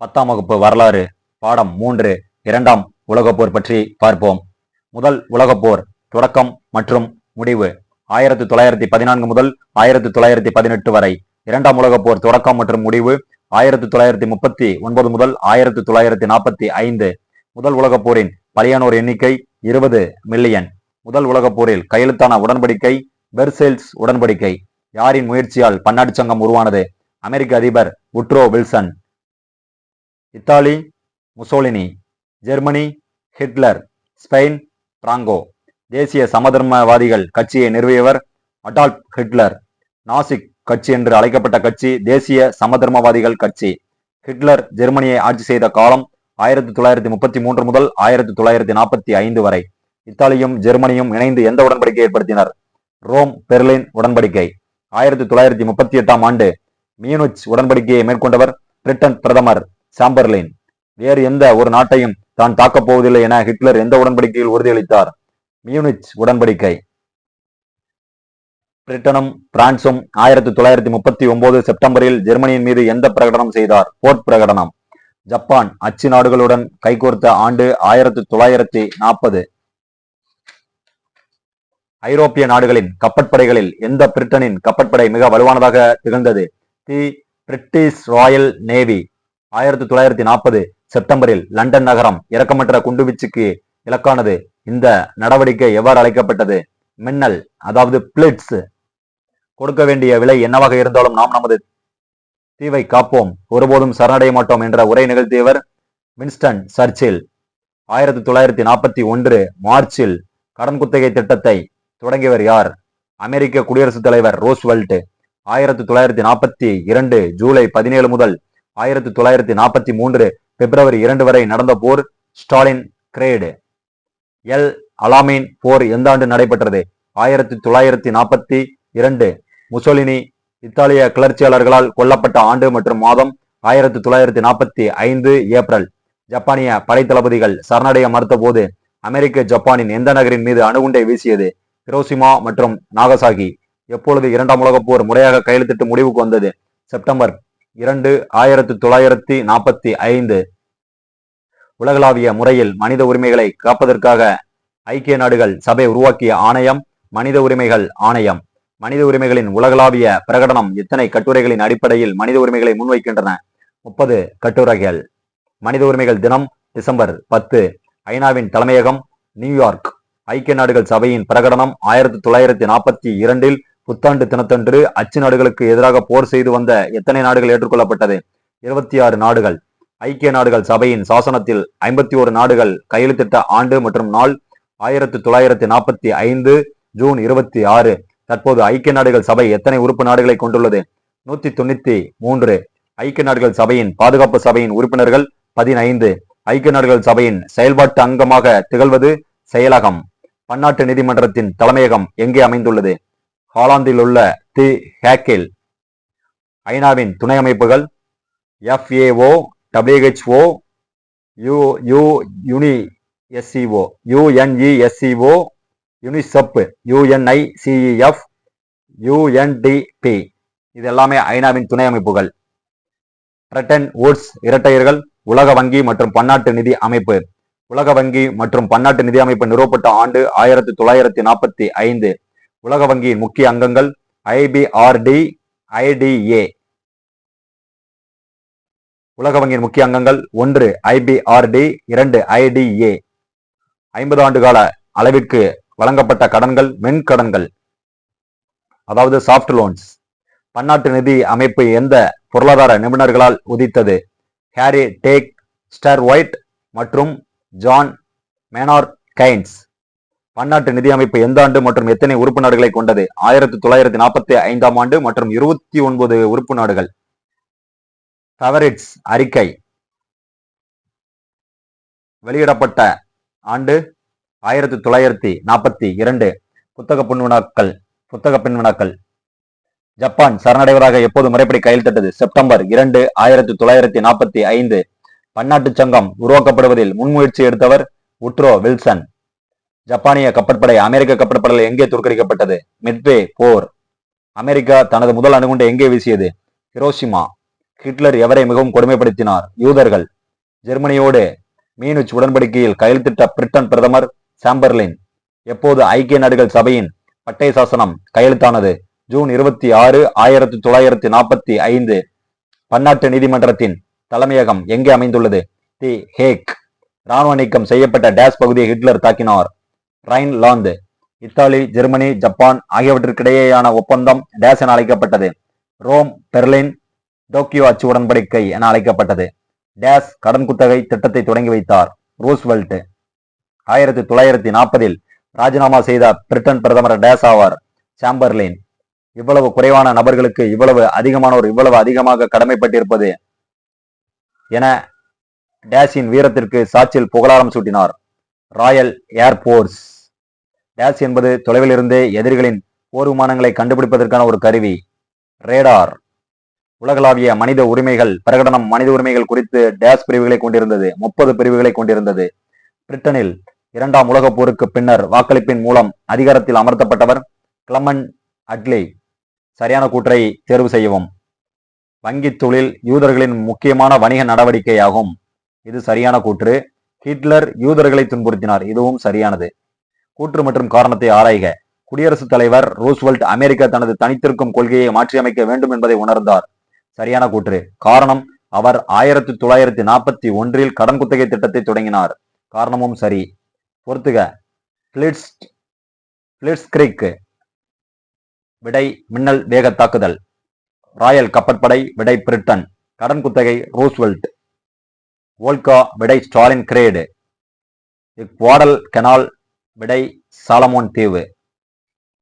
பத்தாம் வகுப்பு வரலாறு பாடம் மூன்று இரண்டாம் உலகப்போர் பற்றி பார்ப்போம். முதல் உலகப்போர் தொடக்கம் மற்றும் முடிவு. ஆயிரத்தி தொள்ளாயிரத்தி பதினான்கு முதல் ஆயிரத்தி தொள்ளாயிரத்தி பதினெட்டு வரை. இரண்டாம் உலகப்போர் தொடக்கம் மற்றும் முடிவு ஆயிரத்தி தொள்ளாயிரத்தி முப்பத்தி ஒன்பது முதல் ஆயிரத்தி தொள்ளாயிரத்தி நாற்பத்தி ஐந்து. முதல் உலகப்போரின் பலியானோர் எண்ணிக்கை இருபது மில்லியன். முதல் உலகப்போரில் கையெழுத்தான உடன்படிக்கை பெர்செல்ஸ் உடன்படிக்கை. யாரின் முயற்சியால் பன்னாட்டு சங்கம் உருவானது? அமெரிக்க அதிபர் Woodrow Wilson. Italy Mussolini Germany Hitler Spain Franco. தேசிய சமதர்மவாதிகள் கட்சியை நிறுவியவர் அடால்ப் ஹிட்லர். நாசிக் கட்சி என்று அழைக்கப்பட்ட கட்சி தேசிய சமதர்மவாதிகள் கட்சி. ஹிட்லர் ஜெர்மனியை ஆட்சி செய்த காலம் ஆயிரத்தி தொள்ளாயிரத்தி முப்பத்தி மூன்று முதல் ஆயிரத்தி தொள்ளாயிரத்தி நாற்பத்தி ஐந்து வரை. இத்தாலியும் ஜெர்மனியும் இணைந்து எந்த உடன்படிக்கை ஏற்படுத்தினர்? ரோம் பெர்லின் உடன்படிக்கை. ஆயிரத்தி தொள்ளாயிரத்தி முப்பத்தி எட்டாம் ஆண்டு மியூனிச் உடன்படிக்கையை மேற்கொண்டவர் பிரிட்டன் பிரதமர். சாம்பர்லைன். வேறு எந்த ஒரு நாட்டையும் தான் தாக்கப் போவதில்லை என ஹிட்லர் எந்த உடன்படிக்கையில் உறுதியளித்தார்? மியூனிச் உடன்படிக்கை. பிரிட்டனும் பிரான்சும் ஆயிரத்தி தொள்ளாயிரத்தி முப்பத்தி ஒன்பது செப்டம்பரில் ஜெர்மனியின் மீது எந்த பிரகடனம் செய்தார்? போர்ட் பிரகடனம். ஜப்பான் அச்சு நாடுகளுடன் கைகோர்த்த ஆண்டு ஆயிரத்தி தொள்ளாயிரத்தி நாற்பது. ஐரோப்பிய நாடுகளின் கப்பற்படைகளில் எந்த பிரிட்டனின் கப்பற்படை மிக வலுவானதாக திகழ்ந்தது? The British Royal Navy. ஆயிரத்தி தொள்ளாயிரத்தி நாற்பது செப்டம்பரில் லண்டன் நகரம் இறக்கமற்ற குண்டுவீச்சுக்கு இலக்கானது. இந்த நடவடிக்கை எவ்வாறு அழைக்கப்பட்டது? மின்னல் அதாவது பிளிட்ஸ் கொடுக்க வேண்டிய விலை என்னவாக இருந்தாலும் நாம் நமது தீவை காப்போம். ஒருபோதும் சரணடைய மாட்டோம் என்ற உரை நிகழ்த்தியவர் வின்ஸ்டன் சர்ச்சில் ஆயிரத்தி தொள்ளாயிரத்தி நாற்பத்தி ஒன்று மார்ச்சில் கடன் குத்தகை திட்டத்தை தொடங்கியவர் யார்? அமெரிக்க குடியரசுத் தலைவர் ரோஸ்வெல்ட். ஆயிரத்தி தொள்ளாயிரத்தி நாற்பத்தி இரண்டு ஜூலை பதினேழு முதல் ஆயிரத்தி தொள்ளாயிரத்தி நாற்பத்தி மூன்று பிப்ரவரி இரண்டு வரை நடந்த போர் ஸ்டாலின் கிரேடு. எல். அலாமீன் போர் எந்த ஆண்டு நடைபெற்றது? ஆயிரத்தி தொள்ளாயிரத்தி நாற்பத்தி இரண்டு முசோலினி இத்தாலிய கிளர்ச்சியாளர்களால் கொல்லப்பட்ட ஆண்டு மற்றும் மாதம் ஆயிரத்தி தொள்ளாயிரத்தி நாற்பத்தி ஐந்து ஏப்ரல். ஜப்பானிய படைத்தளபதிகள் சரணடைய மறுத்த போது அமெரிக்க ஜப்பானின் எந்த நகரின் மீது அணுகுண்டை வீசியது? ஹிரோசிமா மற்றும் நாகசாகி. எப்பொழுது இரண்டாம் உலகப் போர் முறையாக கையெழுத்திட்டு முடிவுக்கு வந்தது? செப்டம்பர் இரண்டு ஆயிரத்தி தொள்ளாயிரத்தி நாற்பத்தி ஐந்து. உலகளாவிய முறையில் மனித உரிமைகளை காப்பதற்காக ஐக்கிய நாடுகள் சபை உருவாக்கிய ஆணையம் மனித உரிமைகள் ஆணையம். மனித உரிமைகளின் உலகளாவிய பிரகடனம் எத்தனை கட்டுரைகளின் அடிப்படையில் மனித உரிமைகளை முன்வைக்கின்றன? முப்பது கட்டுரைகள். மனித உரிமைகள் தினம் டிசம்பர் பத்து. ஐநாவின் தலைமையகம் நியூயார்க். ஐக்கிய நாடுகள் சபையின் பிரகடனம் ஆயிரத்தி தொள்ளாயிரத்தி நாற்பத்தி இரண்டில் புத்தாண்டு தினத்தன்று அச்சு நாடுகளுக்கு எதிராக போர் செய்து வந்த எத்தனை நாடுகள் ஏற்றுக்கொள்ளப்பட்டது? இருபத்தி ஆறு நாடுகள். ஐக்கிய நாடுகள் சபையின் சாசனத்தில் ஐம்பத்தி ஒரு நாடுகள் கையெழுத்திட்ட ஆண்டு மற்றும் நாள் ஆயிரத்தி தொள்ளாயிரத்தி நாற்பத்தி ஐந்து ஜூன் இருபத்தி ஆறு தற்போது ஐக்கிய நாடுகள் சபை எத்தனை உறுப்பு நாடுகளை கொண்டுள்ளது? நூத்தி தொண்ணூத்தி மூன்று. ஐக்கிய நாடுகள் சபையின் பாதுகாப்பு சபையின் உறுப்பினர்கள் பதினைந்து. ஐக்கிய நாடுகள் சபையின் செயல்பாட்டு அங்கமாக திகழ்வது செயலகம். பன்னாட்டு நீதிமன்றத்தின் தலைமையகம் எங்கே அமைந்துள்ளது? ஹாலாந்தில் உள்ள தி ஹேக்கில் ஐநாவின் துணை அமைப்புகள் FAO WHO U U UNESCO UNESCO UNICEF UNICEF UNDP. இது எல்லாமே ஐநாவின் துணை அமைப்புகள் பிரட்டன் வூட்ஸ் இரட்டையர்கள் உலக வங்கி மற்றும் பன்னாட்டு நிதி அமைப்பு. உலக வங்கி மற்றும் பன்னாட்டு நிதி அமைப்பு நிறுவப்பட்ட ஆண்டு ஆயிரத்தி தொள்ளாயிரத்தி நாற்பத்தி ஐந்து. உலக வங்கியின் முக்கிய அங்கங்கள் ஐபிஆர்டி ஐடிஏ உலக வங்கியின் முக்கிய அங்கங்கள் ஒன்று ஐபிஆர்டி இரண்டு ஐடிஏ ஐம்பது ஆண்டு கால அளவிற்கு வழங்கப்பட்ட கடன்கள் மென்கடன்கள் அதாவது சாஃப்ட் லோன்ஸ் பன்னாட்டு நிதி அமைப்பு எந்த பொருளாதார நிபுணர்களால் உதித்தது? ஹாரி டேக் ஸ்டர் ஒயிட் மற்றும் ஜான் மேனார் கைன்ஸ். பன்னாட்டு நிதி அமைப்பு எந்த ஆண்டு மற்றும் எத்தனை உறுப்பு நாடுகளை கொண்டது? ஆயிரத்தி தொள்ளாயிரத்தி நாற்பத்தி ஐந்தாம் ஆண்டு மற்றும் இருபத்தி ஒன்பது உறுப்பு நாடுகள் தவரிட்ஸ் அறிக்கை. வெளியிடப்பட்ட ஆண்டு ஆயிரத்தி தொள்ளாயிரத்தி நாற்பத்தி இரண்டு. புத்தக பின்வினாக்கள் புத்தக பின்வினாக்கள். ஜப்பான் சரணடைவதாக எப்போது முறைப்படி கையெழுத்திட்டது செப்டம்பர் இரண்டு ஆயிரத்தி தொள்ளாயிரத்தி நாற்பத்தி ஐந்து. பன்னாட்டு சங்கம் உருவாக்கப்படுவதில் முன்முயற்சி எடுத்தவர் உட்ரோ வில்சன். ஜப்பானிய கப்பற்படை அமெரிக்க கப்பற்படையில் எங்கே தோற்கடிக்கப்பட்டது? மிட்வே போர். அமெரிக்கா தனது முதல் அணுகுண்டை எங்கே வீசியது? ஹிரோஷிமா. ஹிட்லர் எவரை மிகவும் கொடுமைப்படுத்தினார்? யூதர்கள். ஜெர்மனியோடு மீனுச் உடன்படிக்கையில் கையெழுத்திட்ட பிரிட்டன் பிரதமர் சாம்பர்லின். எப்போது ஐக்கிய நாடுகள் சபையின் பட்டய சாசனம் கையெழுத்தானது? ஜூன் இருபத்தி ஆறு ஆயிரத்தி தொள்ளாயிரத்தி நாற்பத்தி ஐந்து. பன்னாட்டு நீதிமன்றத்தின் தலைமையகம் எங்கே அமைந்துள்ளது? The Hague. ராணுவ நீக்கம் செய்யப்பட்ட டேஸ் பகுதியை ஹிட்லர் தாக்கினார். ரைன்லாந்து இத்தாலி ஜெர்மனி ஜப்பான் ஆகியவற்றிற்கிடையேயான ஒப்பந்தம் டேஸ் என அழைக்கப்பட்டது. ரோம் பெர்லின் டோக்கியோ அச்சு உடன்படிக்கை என அழைக்கப்பட்டது. டேஸ் கடன் குத்தகை திட்டத்தை தொடங்கி வைத்தார் ரூஸ்வெல்ட். ஆயிரத்தி தொள்ளாயிரத்தி நாற்பதில் ராஜினாமா செய்த பிரிட்டன் பிரதமர் டேஸ் ஆவார் சாம்பர்லின். இவ்வளவு குறைவான நபர்களுக்கு இவ்வளவு அதிகமானோர் இவ்வளவு அதிகமாக கடமைப்பட்டிருப்பது என டேஷின் வீரத்திற்கு சாட்சியில் புகழாரம் சூட்டினார். ராயல் ஏர்போர்ஸ் டேஸ் என்பது தொலைவில் இருந்தே எதிரிகளின் போர் விமானங்களை கண்டுபிடிப்பதற்கான ஒரு கருவி. ரேடார் உலகளாவிய மனித உரிமைகள் பிரகடனம் மனித உரிமைகள் குறித்து டேஸ் பிரிவுகளை கொண்டிருந்தது. முப்பது பிரிவுகளை கொண்டிருந்தது. பிரிட்டனில் இரண்டாம் உலகப் போருக்கு பின்னர் வாக்களிப்பின் மூலம் அதிகாரத்தில் அமர்த்தப்பட்டவர் கிளமன் அட்லி சரியான கூற்றை தேர்வு செய்யவும். வங்கித் தொழில் யூதர்களின் முக்கியமான வணிக நடவடிக்கையாகும். இது சரியான கூற்று. ஹிட்லர் யூதர்களை துன்புறுத்தினார். இதுவும் சரியானது. கூற்று மற்றும் காரணத்தை ஆராய்க. குடியரசுத் தலைவர் ரூஸ்வெல்ட் அமெரிக்கா தனது தனித்திருக்கும் கொள்கையை மாற்றியமைக்க வேண்டும் என்பதை உணர்ந்தார். சரியான கூற்று. காரணம் அவர் ஆயிரத்தி தொள்ளாயிரத்தி நாற்பத்தி ஒன்றில் கடன் குத்தகை திட்டத்தை தொடங்கினார். காரணமும் சரி. பொறுத்துக. பிளிட்ஸ் விடை மின்னல் வேக தாக்குதல். ராயல் கப்பற்படை விடை பிரிட்டன். கடன் குத்தகை ரூஸ்வெல்ட் வோல்கா விடை ஸ்டாலின் கிரேடு குவாடல் கெனால் விடை சாலமோன் தீவு.